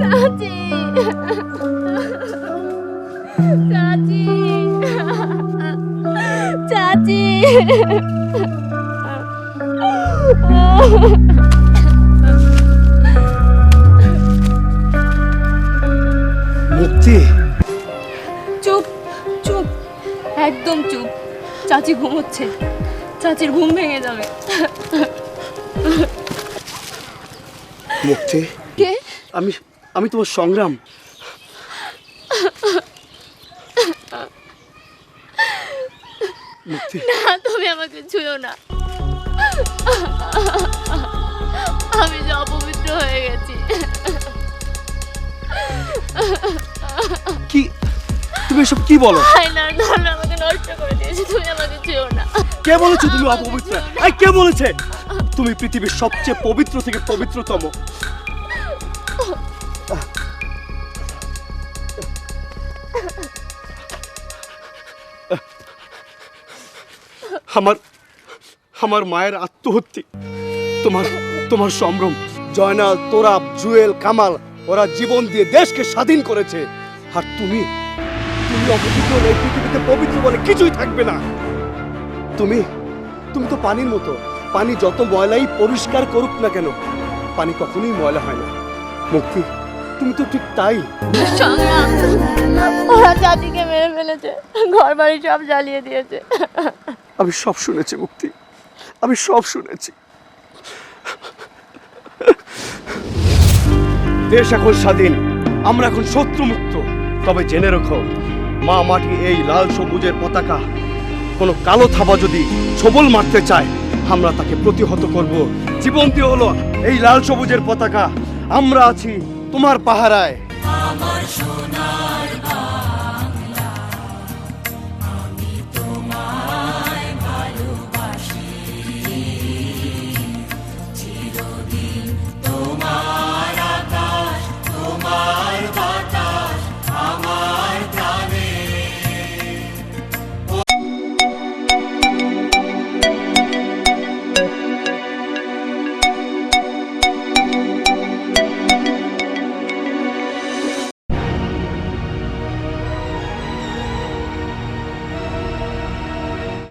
চাচি চাচি চাচি মুক্তি চুপ চুপ একদম চুপ চাচি ঘুমোচ্ছে চাচির ঘুম ভেঙে যাবে মুক্তি? কে? আমি আমি তোমার সংগ্রাম। মুক্তি। না তুমি আমাকে ছুঁয়ো না। আমি যে অপবিত্র হয়ে গেছি। কি? তুমি এসব কি বলো? আয়নার ধারণা আমাকে নষ্ট করে দিয়েছে। তুমি আমাকে ছুঁয়ো না। কে বলেছে তুমি অপবিত্র? কে বলেছে? তুমি পৃথিবীর সবচেয়ে পবিত্র থেকে পবিত্রতম। আমার আমার মায়ের আত্মহত্যি, তোমার তোমার সম্ভ্রম। জয়নাল, তোরাব, জুয়েল, কামাল, ওরা জীবন দিয়ে দেশকে স্বাধীন করেছে। আর তুমি তুমি পৃথিবীতে পবিত্র বলে কিছুই থাকবে না। তুমি তুমি তো পানির মতো। পানি যত ময়লাই পরিষ্কার করুক না কেন পানি কখনোই ময়লা হয় না। মুক্তি তুমি তো ঠিক তাই। ওরা চাচিকে মেরে ফেলেছে ঘর বাড়ি সব জ্বালিয়ে দিয়েছে। আমি সব শুনেছি মুক্তি। আমি সব শুনেছি। দেশ এখন স্বাধীন আমরা এখন শত্রু মুক্ত তবে জেনে রাখো মা মাটি এই লাল সবুজের পতাকা কোনো কালো থাবা যদি ছবল মারতে চায় আমরা তাকে প্রতিহত করব। জীবন দিয়ে হলো এই লাল সবুজের পতাকা। আমরা আছি তোমার পাহারায়। আমার সোনা।